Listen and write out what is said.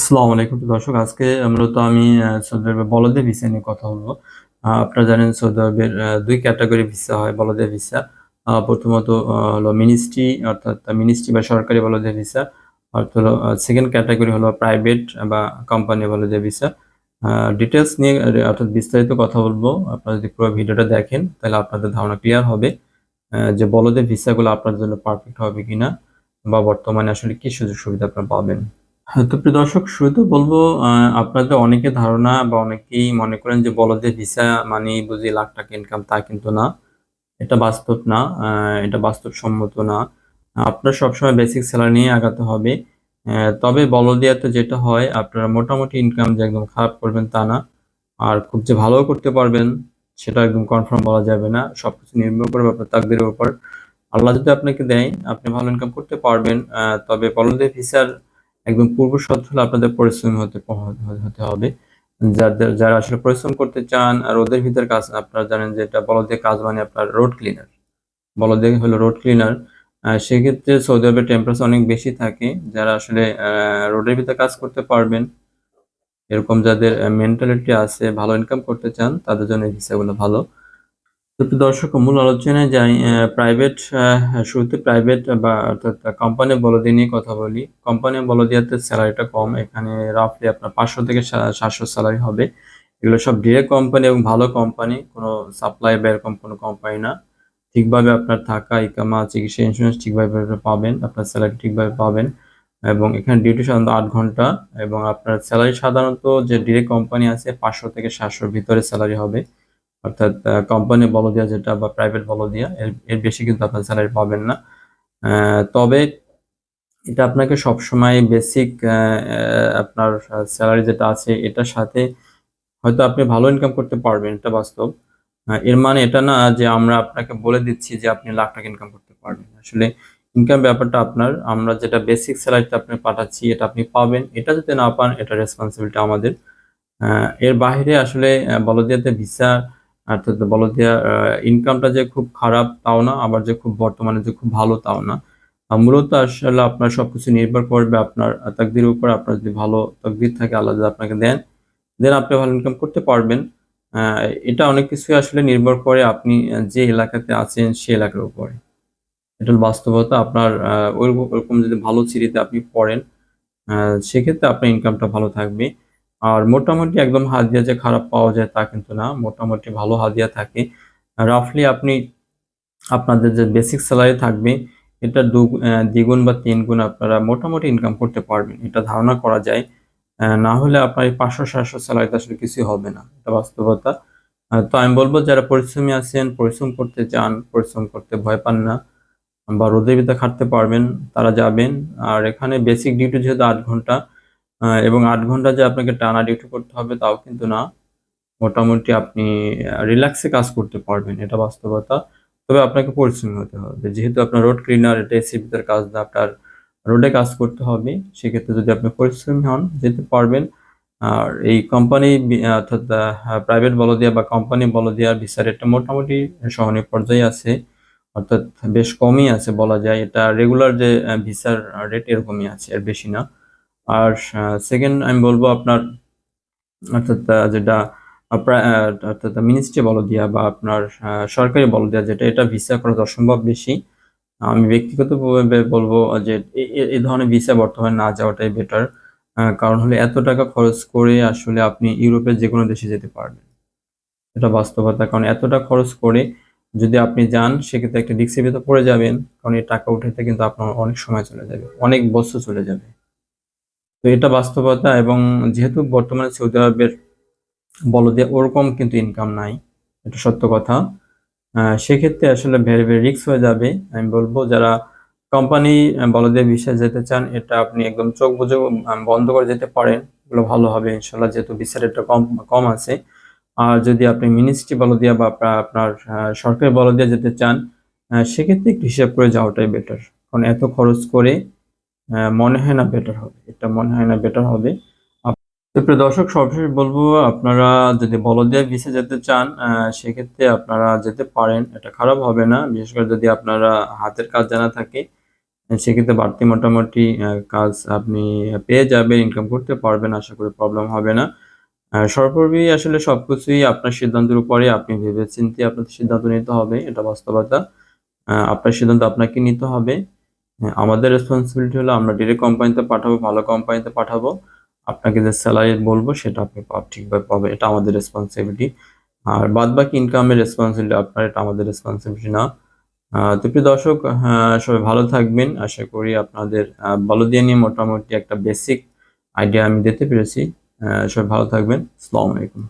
আসসালামু আলাইকুম দর্শক, আজকে মূলত আমি সৌদি আরবের বলদের ভিসা নিয়ে কথা বলব। আপনারা জানেন সৌদি আরবের দুই ক্যাটাগরি ভিসা হয়, বলদের ভিসা। প্রথমত হলো মিনিস্ট্রি, অর্থাৎ মিনিস্ট্রি বা সরকারি বলদের ভিসা। অর্থাৎ হলো সেকেন্ড ক্যাটাগরি হলো প্রাইভেট বা কোম্পানি বলদের ভিসা। ডিটেলস নিয়ে, অর্থাৎ বিস্তারিত কথা বলব। আপনারা যদি পুরো ভিডিওটা দেখেন, তাহলে আপনাদের ধারণা ক্লিয়ার হবে যে বলদের ভিসাগুলো আপনাদের জন্য পারফেক্ট হবে কিনা বা বর্তমানে আসলে কি সুযোগ সুবিধা আপনারা পাবেন। হ্যাঁ তো প্রিয় দর্শক, শুরুতে বলব আপনাদের অনেকে ধারণা বা অনেকেই মনে করেন যে বলদের ভিসা মানে বুঝি লাখ টাকা ইনকাম তা কিন্তু না। এটা বাস্তব না এটা বাস্তবসম্মত না। আপনার সবসময় বেসিক স্যালারি নিয়ে আগাতে হবে। তবে বলদিয়াতে যেটা হয়, আপনারা মোটামুটি ইনকাম যে একদম খারাপ করবেন তা না। আর খুব যে ভালো করতে পারবেন, সেটা একদম কনফার্ম বলা যাবে না। সবকিছু নির্ভর করবে আপনার তাকদিরের উপর। আল্লাহ যদি আপনাকে দেয়, আপনি ভালো ইনকাম করতে পারবেন। তবে বলদের ভিসার একদম পূর্ব শর্ত হলো আপনাদের পরিশ্রম হতে হতে হবে। যাদের যারা আসলে পরিশ্রম করতে চান আর ওদের ভিতর কাজ, আপনারা জানেন যে এটা বলদের কাজ মানে আপনার রোড ক্লিনার। বলদে হলো রোড ক্লিনার। সেক্ষেত্রে সৌদি আরবের টেম্পারেচার অনেক বেশি থাকে। যারা আসলে রোডের ভিতরে কাজ করতে পারবেন, এরকম যাদের মেন্টালিটি আছে, ভালো ইনকাম করতে চান, তাদের জন্য ভিসাগুলো ভালো। তো দর্শক, মূল আলোচনায় যাই প্রাইভেট শুরুতে প্রাইভেট বা অর্থাৎ কোম্পানি বলদি নিয়ে কথা বলি। কোম্পানি বলদিয়াতে স্যালারিটা কম, এখানে রাফলি আপনার পাঁচশো থেকে সাতশো স্যালারি হবে। এগুলো সব ডিরেক্ট কোম্পানি এবং ভালো কোম্পানি কোনো সাপ্লাই বা এরকম কোনো কোম্পানি না। ঠিকভাবে আপনার থাকা, ইকামা, চিকিৎসা ইন্স্যুরেন্স ঠিকভাবে পাবেন, আপনার স্যালারি ঠিকভাবে পাবেন। এবং এখানে ডিউটি সাধারণত আট ঘণ্টা এবং আপনার স্যালারি সাধারণত যে ডিরেক্ট কোম্পানি আছে, পাঁচশো থেকে সাতশোর ভিতরে স্যালারি হবে। অর্থাৎ কোম্পানি বলদিয়া যেটা বা প্রাইভেট বলদিয়া, এর এর বেশি কিন্তু আপনার স্যালারি পাবেন না। তবে এটা আপনাকে সবসময় বেসিক আপনার স্যালারি যেটা আছে, এটার সাথে হয়তো আপনি ভালো ইনকাম করতে পারবেন, এটা বাস্তব। এর মানে এটা না যে আমরা আপনাকে বলে দিচ্ছি যে আপনি লাখ টাকা ইনকাম করতে পারবেন। আসলে ইনকাম ব্যাপারটা আপনার, আমরা যেটা বেসিক স্যালারিটা আপনি পাঠাচ্ছি, এটা আপনি পাবেন। এটা যদি না পান, এটা রেসপন্সিবিলিটি আমাদের। এর বাইরে আসলে বলদিয়াতে ভিসা অর্থাৎ বলদিয়া ইনকামটা যে খুব খারাপ তাও না, আবার যে খুব বর্তমানে যে খুব ভালো তাও না। মূলত আসলে আপনার সবকিছু নির্ভর করবে আপনার তাকদির উপর। আপনার যদি ভালো তাকদির থাকে, আল্লাহ যদি আপনাকে দেন দেন আপনি ভালো ইনকাম করতে পারবেন। এটা অনেক কিছুই আসলে নির্ভর করে আপনি যে এলাকাতে আছেন সেই এলাকার উপরে। এটা বাস্তবতা। আপনার ওইরকম যদি ভালো সিটিতে আপনি পড়েন সেক্ষেত্রে আপনার ইনকামটা ভালো থাকবে। আর মোটামুটি একদম হাদিয়া যে খারাপ পাওয়া যায় তা কিন্তু না, মোটামুটি ভালো হাদিয়া থাকে। রাফলি আপনি, আপনাদের যে বেসিক স্যালারি থাকবে, এটা দু দ্বিগুণ বা তিন গুণ আপনারা মোটামুটি ইনকাম করতে পারবেন, এটা ধারণা করা যায়। না হলে আপনার এই পাঁচশো, সাতশো স্যালারিতে আসলে কিছুই হবে না, এটা বাস্তবতা। তো আমি বলব, যারা পরিশ্রমী আছেন, পরিশ্রম করতে চান, পরিশ্রম করতে ভয় পান না, বা রোদের ভিতরে খাটতে পারবেন, তারা যাবেন। আর এখানে বেসিক ডিউটি যেহেতু আট ঘণ্টা এবং আট ঘণ্টা যে আপনাকে টানা ডিউটি করতে হবে তাও কিন্তু না। মোটামুটি আপনি রিল্যাক্সে কাজ করতে পারবেন, এটা বাস্তবতা। তবে আপনাকে পরিশ্রমী হতে হবে। যেহেতু আপনার রোড ক্লিনার এটা এসির ভিতরে কাজ আপনার রোডে কাজ করতে হবে, সেক্ষেত্রে যদি আপনি পরিশ্রমী হন, যেতে পারবেন। আর এই কোম্পানি অর্থাৎ প্রাইভেট বলদিয়া বা কোম্পানি বলদিয়ার ভিসা রেটটা মোটামুটি সহনীয় পর্যায়ে আছে। অর্থাৎ বেশ কমই আছে বলা যায়। এটা রেগুলার যে ভিসার রেট এরকমই আছে এর বেশি না। আর সেকেন্ড আমি বলব আপনার, অর্থাৎ যেটা অর্থাৎ মিনিস্ট্রি বল দিয়া বা আপনার সরকারি সরকারি বলদিয়া, যেটা, এটা ভিসা করা অসম্ভব বেশি। আমি ব্যক্তিগতভাবে বলব যে এই ধরনের ভিসা বর্তমানে না যাওয়াটাই বেটার কারণ হলে এত টাকা খরচ করে আসলে আপনি ইউরোপের যে কোনো দেশে যেতে পারবেন। এটা বাস্তবতা, কারণ এতটা খরচ করে যদি আপনি যান, সেক্ষেত্রে একটা রিক্সের পড়ে যাবেন, কারণ এই টাকা উঠাতে কিন্তু আপনার অনেক সময় চলে যাবে, অনেক বছর চলে যাবে। তো এটা বাস্তবতা এবং যেহেতু বর্তমানে সৌদি আরবের বলদে ওরকম কিন্তু ইনকাম নাই এটা সত্য কথা। সেক্ষেত্রে আসলে ভেরি ভেরি রিস্ক হয়ে যাবে। আমি বলব যারা কোম্পানি বলদের বিষয়ে যেতে চান এটা আপনি একদম চোখ আহ, বন্ধ করে যেতে পারেন। এগুলো ভালো হবে ইনশাল্লাহ যেহেতু ভিসার রেটটা কম কম আছে। আর যদি আপনি মিনিস্ট্রি বলদিয়া বা আপনার সরকারি বলদিয়া যেতে চান সেক্ষেত্রে একটু হিসাব করে যাওয়াটাই বেটার কারণ এত খরচ করে মনে হয় না বেটার হবে। এটা মনে হয় না বেটার হবে। তো প্রিয় দর্শক সবশেষ বলব, আপনারা যদি বলদিয়া ভিসা যেতে চান সেক্ষেত্রে আপনারা যেতে পারেন। এটা খারাপ হবে না। বিশেষ করে যদি আপনারা হাতের কাজ জানা থাকে, সেক্ষেত্রে বাড়তি মোটামুটি কাজ আপনি পেয়ে যাবেন ইনকাম করতে পারবেন, আশা করি প্রবলেম হবে না। সর্বোপরি আসলে সবকিছুই আপনার সিদ্ধান্তের উপরে, আপনি ভেবে ভেবেচিন্তে আপনাদের সিদ্ধান্ত নিতে হবে, এটা বাস্তবতা। আপনার সিদ্ধান্ত আপনাকে নিতে হবে। হ্যাঁ, আমাদের রেসপন্সিবিলিটি হলো আমরা ডিরেক্ট কোম্পানিতে পাঠাবো ভালো কোম্পানিতে পাঠাবো। আপনাকে যে স্যালারি বলব সেটা আপনি পাব ঠিকভাবে পাবেন এটা আমাদের রেসপন্সিবিলিটি আর বাদ বাকি ইনকামের রেসপন্সিবিলিটি আপনার এটা আমাদের রেসপন্সিবিলিটি না। তো প্রিয় দর্শক আহ, সবাই ভালো থাকবেন। আশা করি আপনাদের আহ, বলদিয়া নিয়ে মোটামুটি একটা বেসিক আইডিয়া আমি দিতে পেরেছি। সবাই ভালো থাকবেন। আসসালামু আলাইকুম।